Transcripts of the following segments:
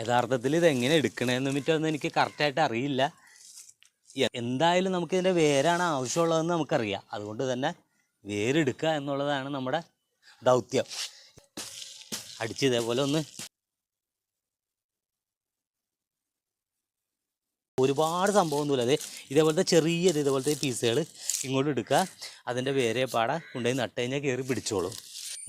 യഥാർത്ഥത്തിൽ ഇത് എങ്ങനെ എടുക്കണമെന്ന് വെച്ചിട്ടൊന്നും എനിക്ക് കറക്റ്റായിട്ട് അറിയില്ല. എന്തായാലും നമുക്ക് ഇതിന്റെ വേരാണ് ആവശ്യമുള്ളതെന്ന് നമുക്കറിയാം. അതുകൊണ്ട് തന്നെ വേരെടുക്കുക എന്നുള്ളതാണ് നമ്മുടെ ദൗത്യം. അടിച്ച് ഇതേപോലെ ഒന്ന് ഒരുപാട് സംഭവമൊന്നുമില്ല. അതെ ഇതേപോലത്തെ ചെറിയത് ഇതേപോലത്തെ പീസുകൾ ഇങ്ങോട്ട് എടുക്കുക അതിന്റെ വേരെ പാടെ കൊണ്ടുപോയി നട്ട് കഴിഞ്ഞാൽ കയറി പിടിച്ചോളും.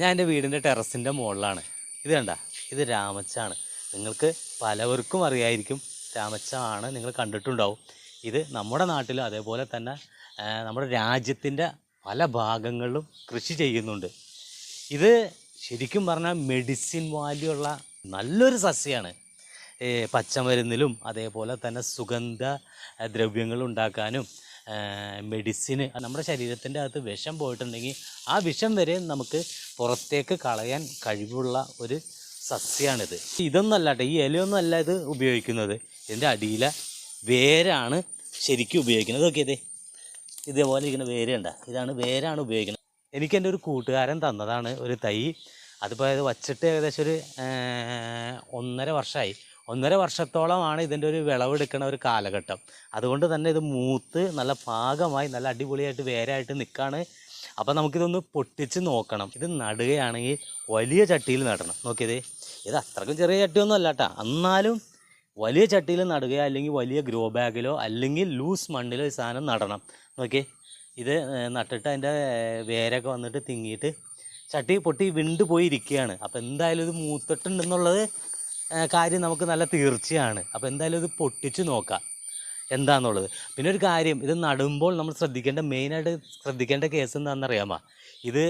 ഞാൻ എന്റെ വീടിന്റെ ടെറസിന്റെ മുകളിലാണ്. ഇത് കണ്ട ഇത് രാമച്ചാണ്. നിങ്ങൾക്ക് പലവർക്കും അറിയായിരിക്കും രാമച്ച ആണ് നിങ്ങൾ കണ്ടിട്ടുണ്ടാവും. ഇത് നമ്മുടെ നാട്ടിലും അതേപോലെ തന്നെ നമ്മുടെ രാജ്യത്തിന്റെ പല ഭാഗങ്ങളിലും കൃഷി ചെയ്യുന്നുണ്ട്. ഇത് ശരിക്കും പറഞ്ഞാൽ മെഡിസിൻ വാല്യൂ ഉള്ള നല്ലൊരു സസ്യമാണ് പച്ചമരുന്നിലും അതേപോലെ തന്നെ സുഗന്ധ ദ്രവ്യങ്ങൾ ഉണ്ടാക്കാനും മെഡിസിന് നമ്മുടെ ശരീരത്തിന്റെ അകത്ത് വിഷം പോയിട്ടുണ്ടെങ്കിൽ ആ വിഷം വരെ നമുക്ക് പുറത്തേക്ക് കളയാൻ കഴിവുള്ള ഒരു സസ്യമാണിത് ഇതൊന്നല്ല കേട്ടോ ഈ ഇലയൊന്നും അല്ല ഇത് ഉപയോഗിക്കുന്നത്. ഇതിന്റെ അടിയിലെ വേരാണ് ശരിക്കും ഉപയോഗിക്കുന്നത്. ഓക്കെ ഇതേ ഇതേപോലെ ഇരിക്കുന്ന വേരുണ്ട ഇതാണ് വേരാണ് ഉപയോഗിക്കുന്നത്. എനിക്ക് എന്റെ ഒരു കൂട്ടുകാരൻ തന്നതാണ് ഒരു തൈ. അതിപ്പോൾ ഇത് വച്ചിട്ട് ഏകദേശം ഒരു ഒന്നര വർഷമായി ഒന്നര വർഷത്തോളമാണ് ഇതിന്റെ ഒരു വിളവെടുക്കുന്ന ഒരു കാലഘട്ടം. അതുകൊണ്ട് തന്നെ ഇത് മൂത്ത് നല്ല പാകമായി നല്ല അടിപൊളിയായിട്ട് വേരായിട്ട് നിൽക്കുകയാണ് അപ്പോൾ നമുക്കിതൊന്ന് പൊട്ടിച്ച് നോക്കണം. ഇത് നടുകയാണെങ്കിൽ വലിയ ചട്ടിയിൽ നടണം. നോക്കിയതേ ഇത് അത്രക്കും ചെറിയ ചട്ടിയൊന്നും അല്ല കേട്ടോ എന്നാലും വലിയ ചട്ടിയിൽ നടുകയോ അല്ലെങ്കിൽ വലിയ ഗ്രോ ബാഗിലോ അല്ലെങ്കിൽ ലൂസ് മണ്ണിലോ ഈ സാധനം നടണം. നോക്കിയേ ഇത് നട്ടിട്ട് അതിന്റെ വേരൊക്കെ വന്നിട്ട് തിങ്ങിയിട്ട് ചട്ടി പൊട്ടി വിണ്ട് പോയി ഇരിക്കുകയാണ്. അപ്പോൾ എന്തായാലും ഇത് മൂത്തിട്ടുണ്ടെന്നുള്ളത് കാര്യം നമുക്ക് നല്ല തീർച്ചയാണ്. അപ്പോൾ എന്തായാലും ഇത് പൊട്ടിച്ച് നോക്കാം. എന്താണെന്നുള്ളത് പിന്നെ ഒരു കാര്യം ഇത് നടുമ്പോൾ നമ്മൾ ശ്രദ്ധിക്കേണ്ട മെയിനായിട്ട് ശ്രദ്ധിക്കേണ്ട കേസ് എന്താണെന്നറിയാമോ? ഇത്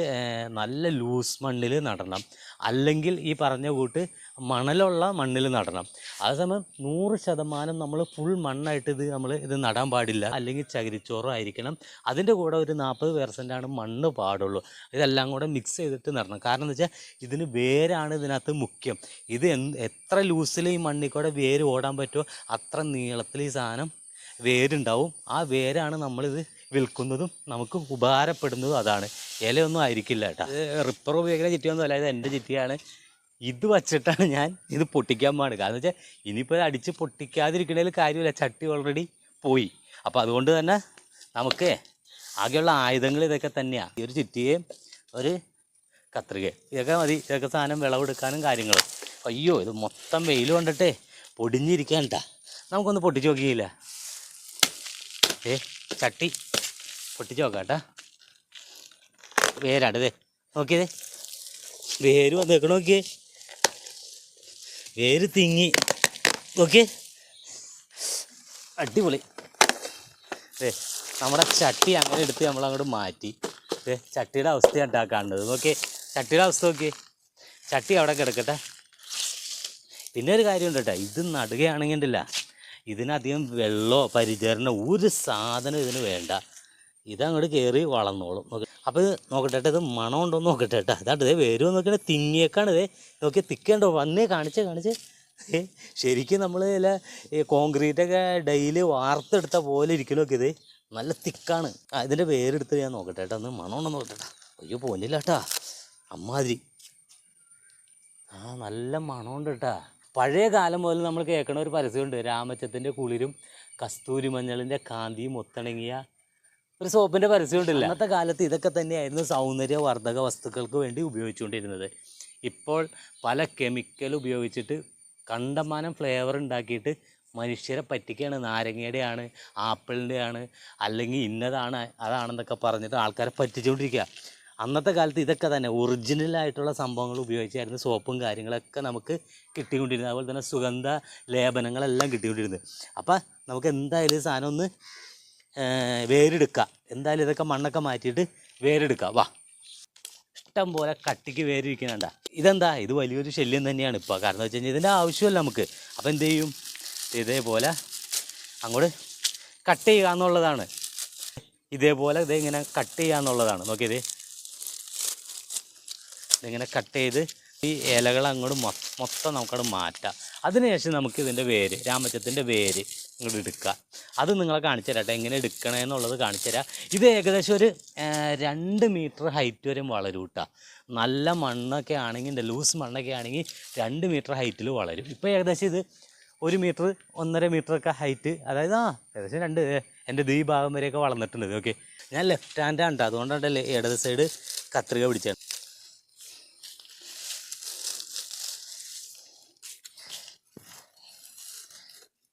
നല്ല ലൂസ് മണ്ണിൽ നടണം. അല്ലെങ്കിൽ ഈ പറഞ്ഞ കൂട്ട് മണലുള്ള മണ്ണിൽ നടണം. അതേസമയം നൂറ് ശതമാനം നമ്മൾ ഫുൾ മണ്ണായിട്ട് ഇത് നമ്മൾ ഇത് നടാൻ പാടില്ല. അല്ലെങ്കിൽ ചകിരിച്ചോറോ ആയിരിക്കണം. അതിന്റെ കൂടെ ഒരു നാൽപ്പത് പെർസെന്റാണ് മണ്ണ് പാടുള്ളൂ. ഇതെല്ലാം കൂടെ മിക്സ് ചെയ്തിട്ട് നടണം. കാരണം എന്ന് വെച്ചാൽ ഇതിന് വേരാണ് ഇതിനകത്ത് മുഖ്യം. ഇത് എത്ര ലൂസിൽ ഈ മണ്ണിൽ കൂടെ വേര് ഓടാൻ പറ്റുമോ അത്ര നീളത്തിൽ ഈ സാധനം വേരുണ്ടാവും. ആ വേരാണ് നമ്മളിത് വിൽക്കുന്നതും നമുക്ക് ഉപകാരപ്പെടുന്നതും അതാണ്. ഇലയൊന്നും ആയിരിക്കില്ല കേട്ടോ. റിപ്പർ ഉപയോഗിക്കുന്ന ചിറ്റിയൊന്നും അല്ല ഇത് എന്റെ ചിറ്റിയാണ് ഇത് വച്ചിട്ടാണ് ഞാൻ ഇത് പൊട്ടിക്കാൻ പാടുക എന്ന് വെച്ചാൽ ഇനിയിപ്പോൾ അടിച്ച് പൊട്ടിക്കാതിരിക്കണേൽ കാര്യമില്ല. ചട്ടി ഓൾറെഡി പോയി. അപ്പോൾ അതുകൊണ്ട് തന്നെ നമുക്ക് ആകെയുള്ള ആയുധങ്ങൾ ഇതൊക്കെ തന്നെയാണ് ഈ ഒരു ചിറ്റിയും ഒരു കത്രിക. ഇതൊക്കെ മതി. ഇതൊക്കെ സാധനം വിളവെടുക്കാനും കാര്യങ്ങളും. അയ്യോ ഇത് മൊത്തം വെയിൽ കൊണ്ടിട്ടേ പൊടിഞ്ഞിരിക്കാൻ കേട്ടാ. നമുക്കൊന്ന് പൊട്ടിച്ച് നോക്കിയില്ല. ഏ ചട്ടി പൊട്ടിച്ച് നോക്കാം കേട്ടാ. വേരാണ് ഇതേ നോക്കിയതേ വേര് വന്നേക്കണ നോക്കിയേ. വേര് തിങ്ങി. നോക്കിയേ. അടിപൊളി. ഏ നമ്മുടെ ചട്ടി അങ്ങനെ എടുത്ത് നമ്മൾ അങ്ങോട്ട് മാറ്റി. ഏ ചട്ടിയുടെ അവസ്ഥ കേട്ടാ കാണുന്നത്. നോക്കിയേ ചട്ടിയുടെ അവസ്ഥ നോക്കിയേ. ചട്ടി അവിടെ കിടക്കട്ടെ. പിന്നെ ഒരു കാര്യമുണ്ട് കേട്ടോ. ഇത് നടുകയാണെങ്കിൽ ഉണ്ടല്ല. ഇതിനധികം വെള്ളമോ പരിചരണം ഒരു സാധനം ഇതിന് വേണ്ട. ഇതങ്ങോട്ട് കയറി വളർന്നോളും. അപ്പോൾ ഇത് നോക്കട്ടെ കേട്ടോ, ഇത് മണം ഉണ്ടോ നോക്കട്ടെ കേട്ടോ ഇതാണ്ട് ഇതേ വരുമോ നോക്കണേ തിങ്ങിയേക്കാണ് ഇതേ. നോക്കിയാൽ തിക്കണ്ടോ വന്നേ കാണിച്ചേ കാണിച്ചേ. ശരിക്കും നമ്മൾ ഇല്ല കോൺക്രീറ്റൊക്കെ ഡെയിലി വാർത്തെടുത്ത പോലെ ഇരിക്കലോ ഒക്കെ ഇത്. നല്ല തിക്കാണ്. ആ ഇതിന്റെ പേരെടുത്ത് ഞാൻ നോക്കട്ടെ കേട്ടോ ഒന്ന് മണമുണ്ടോ നോക്കട്ടെ ട്ടാ. അയ്യോ പോന്നില്ല കേട്ടാ അമ്മാതിരി. ആ നല്ല മണമുണ്ട് കേട്ടാ പഴയ കാലം മുതൽ നമ്മൾ കേൾക്കണ ഒരു പരസ്യമുണ്ട്. രാമച്ചത്തിന്റെ കുളിരും കസ്തൂരി മഞ്ഞളിന്റെ കാന്തിയും ഒത്തിണങ്ങിയ ഒരു സോപ്പിന്റെ പരസ്യമുണ്ടല്ല? അന്നത്തെ കാലത്ത് ഇതൊക്കെ തന്നെയായിരുന്നു സൗന്ദര്യവർദ്ധക വസ്തുക്കൾക്ക് വേണ്ടി ഉപയോഗിച്ചുകൊണ്ടിരുന്നത്. ഇപ്പോൾ പല കെമിക്കൽ ഉപയോഗിച്ചിട്ട് കണ്ടമാനം ഫ്ലേവർ ഉണ്ടാക്കിയിട്ട് മനുഷ്യരെ പറ്റിക്കുകയാണ്. നാരങ്ങയുടെയാണ് ആപ്പിളിന്റെയാണ് അല്ലെങ്കിൽ ഇന്നതാണ് അതാണെന്നൊക്കെ പറഞ്ഞിട്ട് ആൾക്കാരെ പറ്റിച്ചുകൊണ്ടിരിക്കുക. അന്നത്തെ കാലത്ത് ഇതൊക്കെ തന്നെ ഒറിജിനലായിട്ടുള്ള സംഭവങ്ങൾ ഉപയോഗിച്ചായിരുന്നു സോപ്പും കാര്യങ്ങളൊക്കെ നമുക്ക് കിട്ടിക്കൊണ്ടിരുന്നത്. അതുപോലെ തന്നെ സുഗന്ധ ലേപനങ്ങളെല്ലാം കിട്ടിക്കൊണ്ടിരുന്നത്. അപ്പോൾ നമുക്ക് എന്തായാലും സാധനം ഒന്ന് വേരെടുക്കുക എന്തായാലും ഇതൊക്കെ മണ്ണൊക്കെ മാറ്റിയിട്ട് വേരെടുക്കുക വാ. ഇഷ്ടം പോലെ കട്ടിക്ക് വേരിരിക്കുന്നുണ്ട. ഇതെന്താ? ഇത് വലിയൊരു ശല്യം തന്നെയാണ് ഇപ്പോൾ കാരണം വെച്ച് കഴിഞ്ഞാൽ ഇതിന്റെ ആവശ്യമല്ല നമുക്ക്. അപ്പോൾ എന്ത് ചെയ്യും? ഇതേപോലെ അങ്ങോട്ട് കട്ട് ചെയ്യുക എന്നുള്ളതാണ്. ഇതേപോലെ ഇതെങ്ങനെ കട്ട് ചെയ്യുക എന്നുള്ളതാണ്. നോക്കിയത് ഇതിങ്ങനെ കട്ട് ചെയ്ത് ഈ ഇലകൾ അങ്ങോട്ട് മൊത്തം നമുക്കത് മാറ്റാം. അതിനുശേഷം നമുക്ക് ഇതിന്റെ വേര് രാമച്ചത്തിന്റെ വേര് ഇങ്ങോട്ട് എടുക്കുക അത് നിങ്ങളെ കാണിച്ചു തരാം എങ്ങനെ എടുക്കണേ എന്നുള്ളത് കാണിച്ചു തരാം. ഇത് ഏകദേശം ഒരു രണ്ട് മീറ്റർ ഹൈറ്റ് വരെ വളരും കേട്ടോ നല്ല മണ്ണൊക്കെ ആണെങ്കിൽ ലൂസ് മണ്ണൊക്കെ ആണെങ്കിൽ രണ്ട് മീറ്റർ ഹൈറ്റിൽ വളരും. ഇപ്പോൾ ഏകദേശം ഇത് ഒരു മീറ്റർ ഒന്നര മീറ്റർ ഒക്കെ ഹൈറ്റ് അതായത് ആ ഏകദേശം രണ്ട് എന്റെ ഈ ഭാഗം വരെയൊക്കെ വളർന്നിട്ടുണ്ട്. ഓക്കെ ഞാൻ ലെഫ്റ്റ് ഹാൻഡാണ് അതുകൊണ്ടാണ് ഇടത് സൈഡ് കത്രിക പിടിച്ചത്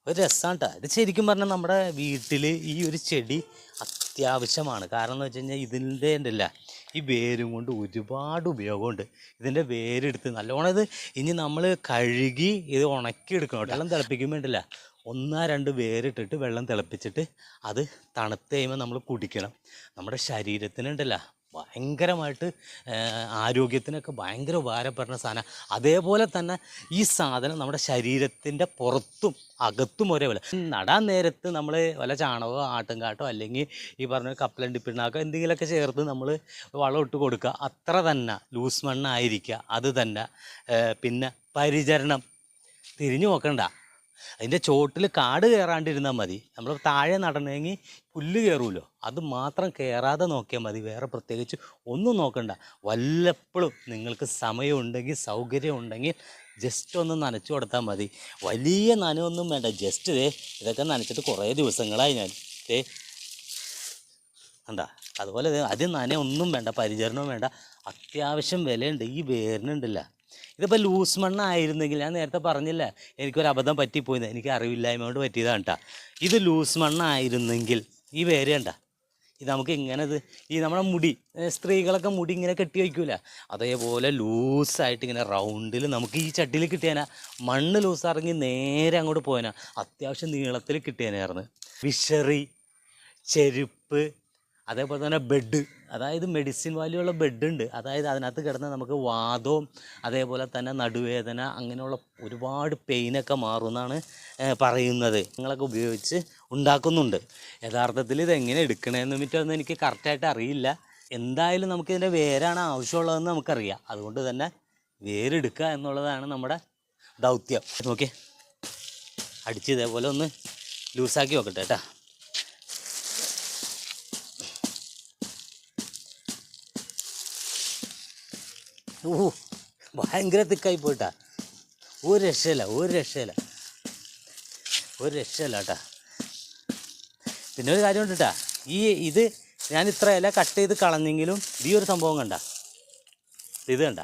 ഒരു രസമാണ് കേട്ടോ ഇത് ശരിക്കും പറഞ്ഞാൽ നമ്മുടെ വീട്ടിൽ ഈ ഒരു ചെടി അത്യാവശ്യമാണ്. കാരണം എന്ന് വെച്ച് കഴിഞ്ഞാൽ ഇതിന്റെ ഉണ്ടല്ല ഈ വേരും കൊണ്ട് ഒരുപാട് ഉപയോഗമുണ്ട്. ഇതിന്റെ വേരെടുത്ത് നല്ലോണം ഇത് ഇനി നമ്മൾ കഴുകി ഇത് ഉണക്കി എടുക്കണം വെള്ളം തിളപ്പിക്കുമ്പോൾ ഉണ്ടല്ല ഒന്നാ രണ്ട് വേരിട്ടിട്ട് വെള്ളം തിളപ്പിച്ചിട്ട് അത് തണുത്ത് കഴിയുമ്പോൾ നമ്മൾ കുടിക്കണം. നമ്മുടെ ശരീരത്തിനുണ്ടല്ല ഭയങ്കരമായിട്ട് ആരോഗ്യത്തിനൊക്കെ ഭയങ്കര ഉപകാരപ്പെടുന്ന സാധനം. അതേപോലെ തന്നെ ഈ സാധനം നമ്മുടെ ശരീരത്തിന്റെ പുറത്തും അകത്തും ഒരേപോലെ. നടാൻ നേരത്ത് നമ്മൾ വല്ല ചാണകമോ ആട്ടുംകാട്ടോ അല്ലെങ്കിൽ ഈ പറഞ്ഞ കപ്പലണ്ടി പിണ്ണാക്കോ എന്തെങ്കിലുമൊക്കെ ചേർത്ത് നമ്മൾ വളം ഇട്ട് കൊടുക്കുക. അത്ര തന്നെ ലൂസ് മണ്ണായിരിക്കുക. അത് തന്നെ. പിന്നെ പരിചരണം. തിരിഞ്ഞു നോക്കണ്ട. അതിന്റെ ചോട്ടിൽ കാട് കയറാണ്ടിരുന്നാൽ മതി. നമ്മൾ താഴെ നടണമെങ്കിൽ പുല്ല് കയറുമല്ലോ അത് മാത്രം കയറാതെ നോക്കിയാൽ മതി. വേറെ പ്രത്യേകിച്ച് ഒന്നും നോക്കണ്ട. വല്ലപ്പോഴും നിങ്ങൾക്ക് സമയമുണ്ടെങ്കിൽ സൗകര്യം ഉണ്ടെങ്കിൽ ജസ്റ്റ് ഒന്ന് നനച്ചു കൊടുത്താൽ മതി. വലിയ നനവൊന്നും വേണ്ട. ജസ്റ്റ് ഇതേ ഇതൊക്കെ നനച്ചിട്ട് കുറേ ദിവസങ്ങളായി ഞാൻ. ഏ എന്താ അതുപോലെ അതിന് നനയൊന്നും നന വേണ്ട പരിചരണവും വേണ്ട. അത്യാവശ്യം വിലയുണ്ട്. ഈ വേരിനുണ്ടല്ല. ഇതിപ്പോൾ ലൂസ് മണ്ണായിരുന്നെങ്കിൽ ഞാൻ നേരത്തെ പറഞ്ഞില്ല എനിക്കൊരു അബദ്ധം പറ്റിപ്പോയിന്ന്. എനിക്ക് അറിവില്ലായ്മ കൊണ്ട് പറ്റിയതാണ് കേട്ടോ ഇത് ലൂസ് മണ്ണായിരുന്നെങ്കിൽ ഈ വേര് കണ്ട? ഇത് നമുക്ക് ഇങ്ങനെ ഈ നമ്മുടെ മുടി സ്ത്രീകളൊക്കെ മുടി ഇങ്ങനെ കെട്ടി വയ്ക്കൂല. അതേപോലെ ലൂസായിട്ട് ഇങ്ങനെ റൗണ്ടിൽ നമുക്ക് ഈ ചട്ടിയിൽ കിട്ടിയാനാ. മണ്ണ് ലൂസ് ഇറങ്ങി നേരെ അങ്ങോട്ട് പോയനാ. അത്യാവശ്യം നീളത്തിൽ കിട്ടിയാനായിരുന്നു വിഷറി ചെരുപ്പ് അതേപോലെ തന്നെ ബെഡ്. അതായത് മെഡിസിൻ വാല്യൂ ഉള്ള ബെഡ് ഉണ്ട്. അതായത് അതിനകത്ത് കിടന്ന് നമുക്ക് വാദവും അതേപോലെ തന്നെ നടുവേദന അങ്ങനെയുള്ള ഒരുപാട് പെയിനൊക്കെ മാറുമെന്നാണ് പറയുന്നത്. നിങ്ങളൊക്കെ ഉപയോഗിച്ച് ഉണ്ടാക്കുന്നുണ്ട്. യഥാർത്ഥത്തിൽ ഇത് എങ്ങനെ എടുക്കണമെന്ന് വെച്ചിട്ടൊന്നും എനിക്ക് കറക്റ്റായിട്ട് അറിയില്ല. എന്തായാലും നമുക്ക് ഇതിന്റെ വേരാണ് ആവശ്യമുള്ളതെന്ന് നമുക്കറിയാം. അതുകൊണ്ട് തന്നെ വേരെടുക്കുക എന്നുള്ളതാണ് നമ്മുടെ ദൗത്യം. നോക്കി അടിച്ച് ഇതേപോലെ ഒന്ന് ലൂസാക്കി നോക്കട്ടെ കേട്ടോ. ഓ ഭയങ്കര തിക്കായി പോയിട്ടാ. ഒരു രക്ഷയില്ല ഒരു രക്ഷയില്ല. ഒരു രക്ഷയില്ല കേട്ടാ. പിന്നെ ഒരു കാര്യം ഉണ്ട് ഈ ഇത് ഞാൻ ഇത്ര ഇല കട്ട് ചെയ്ത് കളഞ്ഞെങ്കിലും ഈ ഒരു സംഭവം കണ്ട. ഇത് കണ്ട.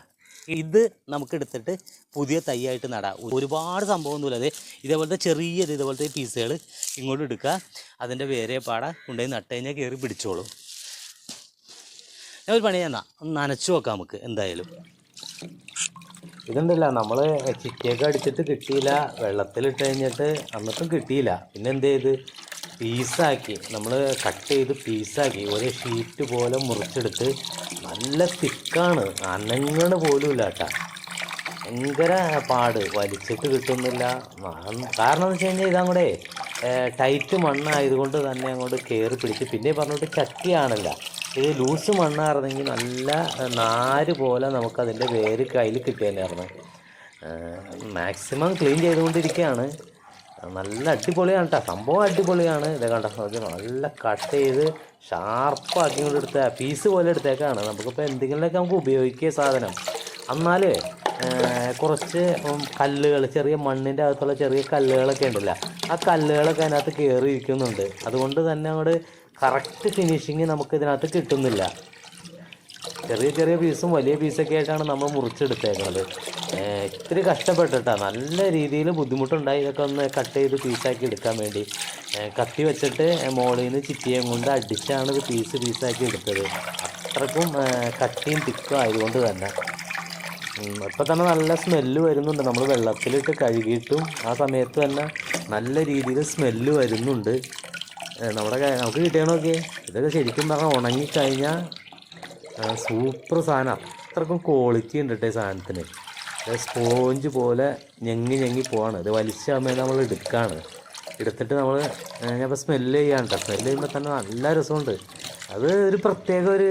ഇത് നമുക്ക് എടുത്തിട്ട് പുതിയ തൈയായിട്ട് നടാം. ഒരുപാട് സംഭവമൊന്നുമില്ല. അതെ ഇതേപോലത്തെ ചെറിയ ഇത് ഇതേപോലത്തെ പീസുകൾ ഇങ്ങോട്ട് എടുക്കുക. അതിന്റെ വേറെ പാട. കൊണ്ടുപോയി നട്ട് കഴിഞ്ഞാൽ കയറി പിടിച്ചോളൂ. ഞാൻ ഒരു പണി ഒന്ന് നനച്ചു നോക്കാം നമുക്ക് എന്തായാലും. ഇതുണ്ടല്ല നമ്മൾ ചിക്കിയൊക്കെ അടിച്ചിട്ട് കിട്ടിയില്ല. വെള്ളത്തിലിട്ട് കഴിഞ്ഞിട്ട് എന്നിട്ടും കിട്ടിയില്ല. പിന്നെ എന്ത് ചെയ്ത്? പീസാക്കി. നമ്മൾ കട്ട് ചെയ്ത് പീസാക്കി. ഒരു ഷീറ്റ് പോലെ മുറിച്ചെടുത്ത് നല്ല തിക്കാണ്. അനങ്ങണ് പോലും ഇല്ല കേട്ടാ. ഭയങ്കര പാട്. വലിച്ചിട്ട് കിട്ടുന്നില്ല. കാരണം എന്ന് വെച്ച് കഴിഞ്ഞാൽ ഇതങ്ങോടെ ടൈറ്റ് മണ്ണായതുകൊണ്ട് തന്നെ അങ്ങോട്ട് കയറി പിടിച്ച്. പിന്നെ പറഞ്ഞിട്ട് ചട്ടിയാണല്ല. ഇത് ലൂസ് മണ്ണായിരുന്നെങ്കിൽ നല്ല നാല് നാര് പോലെ നമുക്കതിന്റെ വേര് കയ്യിൽ കിട്ടിയതായിരുന്നു മാക്സിമം ക്ലീൻ ചെയ്തുകൊണ്ടിരിക്കുകയാണ് നല്ല അടിപൊളിയാണ് കേട്ടോ സംഭവം അടിപൊളിയാണ്. ഇത് കണ്ട നല്ല കട്ട് ചെയ്ത് ഷാർപ്പാക്കി കൊണ്ട് എടുത്ത പീസ് പോലെ എടുത്തേക്കാണ്. നമുക്കിപ്പോൾ എന്തെങ്കിലുമൊക്കെ നമുക്ക് ഉപയോഗിക്കുക സാധനം. എന്നാലേ കുറച്ച് കല്ലുകൾ ചെറിയ മണ്ണിന്റെ അകത്തുള്ള ചെറിയ കല്ലുകളൊക്കെ ഉണ്ടല്ലോ. ആ കല്ലുകളൊക്കെ അതിനകത്ത് കയറിയിരിക്കുന്നുണ്ട് അതുകൊണ്ട് തന്നെ അങ്ങോട്ട് കറക്റ്റ് ഫിനിഷിങ് നമുക്ക് ഇതിനകത്ത് കിട്ടുന്നില്ല. ചെറിയ ചെറിയ പീസും വലിയ പീസൊക്കെ ആയിട്ടാണ് നമ്മൾ മുറിച്ചെടുത്തേക്കുന്നത് ഇത്തിരി കഷ്ടപ്പെട്ടിട്ടാണ് നല്ല രീതിയിൽ ബുദ്ധിമുട്ടുണ്ടായി. ഇതൊക്കെ ഒന്ന് കട്ട് ചെയ്ത് പീസാക്കി എടുക്കാൻ വേണ്ടി. കത്തി വെച്ചിട്ട് മോളിൽ നിന്ന് ചിറ്റിയും കൊണ്ട് അടിച്ചാണ് ഇത് പീസ് പീസാക്കി എടുത്തത്. അത്രക്കും കട്ടിയും തിക്കും ആയതുകൊണ്ട് തന്നെ. ഇപ്പം തന്നെ നല്ല സ്മെല്ല് വരുന്നുണ്ട്. നമ്മൾ വെള്ളത്തിലിട്ട് കഴുകിയിട്ടും ആ സമയത്ത് തന്നെ നല്ല രീതിയിൽ സ്മെല്ല് വരുന്നുണ്ട്. നമ്മുടെ നമുക്ക് നമുക്ക് കിട്ടിയണോക്കെ ഇതൊക്കെ ശരിക്കും പറഞ്ഞാൽ ഉണങ്ങിക്കഴിഞ്ഞാൽ സൂപ്പർ സാധനം. അത്രക്കും ക്വാളിറ്റി ഉണ്ട് കേട്ടോ ഈ സാധനത്തിന്. സ്പോഞ്ച് പോലെ ഞെങ്ങി ഞെങ്ങി പോവാണ്. ഇത് വലിച്ചാകുമ്പോൾ നമ്മൾ എടുക്കുകയാണ് എടുത്തിട്ട് നമ്മൾ ഞാൻ ഇപ്പോൾ സ്മെല്ല് ചെയ്യാണ് കേട്ടോ സ്മെല്ല് ചെയ്യുമ്പോൾ തന്നെ നല്ല രസമുണ്ട്. അത് ഒരു പ്രത്യേക ഒരു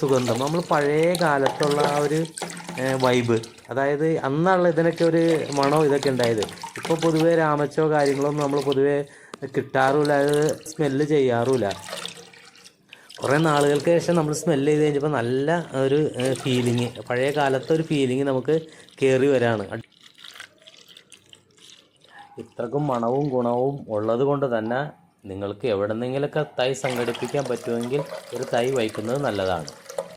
സുഗന്ധം. നമ്മൾ പഴയ കാലത്തുള്ള ആ ഒരു വൈബ് അതായത് അന്നുള്ള ഇതിനൊക്കെ ഒരു മണോ ഇതൊക്കെ ഉണ്ടായത്. ഇപ്പോൾ പൊതുവേ രാമച്ചോ കാര്യങ്ങളൊന്നും നമ്മൾ പൊതുവേ കിട്ടാറുമില്ല അത് സ്മെല്ല് ചെയ്യാറുമില്ല കുറേ നാളുകൾക്ക് ശേഷം നമ്മൾ സ്മെല്ല് ചെയ്ത് കഴിഞ്ഞപ്പോൾ നല്ല ഒരു ഫീലിങ് പഴയ കാലത്തെ ഒരു ഫീലിങ് നമുക്ക് കയറി വരാണ്. ഇത്രക്കും മണവും ഗുണവും ഉള്ളത് കൊണ്ട് തന്നെ നിങ്ങൾക്ക് എവിടെന്നെങ്കിലൊക്കെ തൈ സംഘടിപ്പിക്കാൻ പറ്റുമെങ്കിൽ ഒരു തൈ വയ്ക്കുന്നത് നല്ലതാണ്.